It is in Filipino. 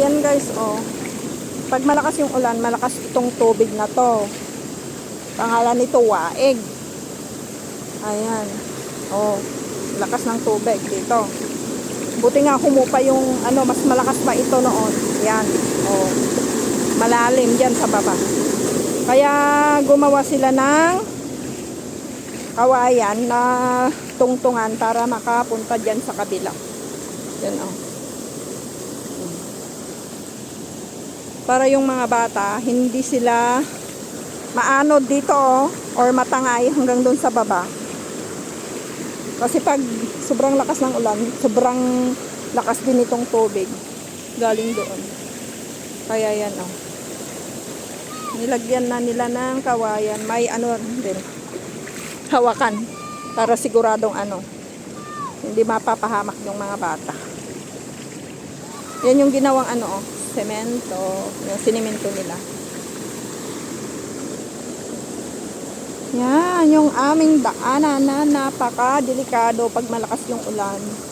Yan guys, oh. Pag malakas yung ulan, malakas itong tubig na to. Pangalan nito, waeg. Ayan. Oh, lakas ng tubig dito. Buti nga humupa yung ano, mas malakas pa ito noon. Yan. Oh. Malalim diyan sa baba. Kaya gumawa sila ng kawayan na tungtungan para makapunta diyan sa kabila. Yan oh. Para yung mga bata, hindi sila maanod dito oh, or matangay hanggang doon sa baba. Kasi pag sobrang lakas ng ulan, sobrang lakas din itong tubig galing doon. Kaya yan oh. Nilagyan na nila ng kawayan. May ano din. Hawakan. Para siguradong ano. Hindi mapapahamak yung mga bata. Yan yung ginawang ano oh. Semento. Yung sinimento nila. Yan, yung aming daanan na napaka-delikado pag malakas yung ulan.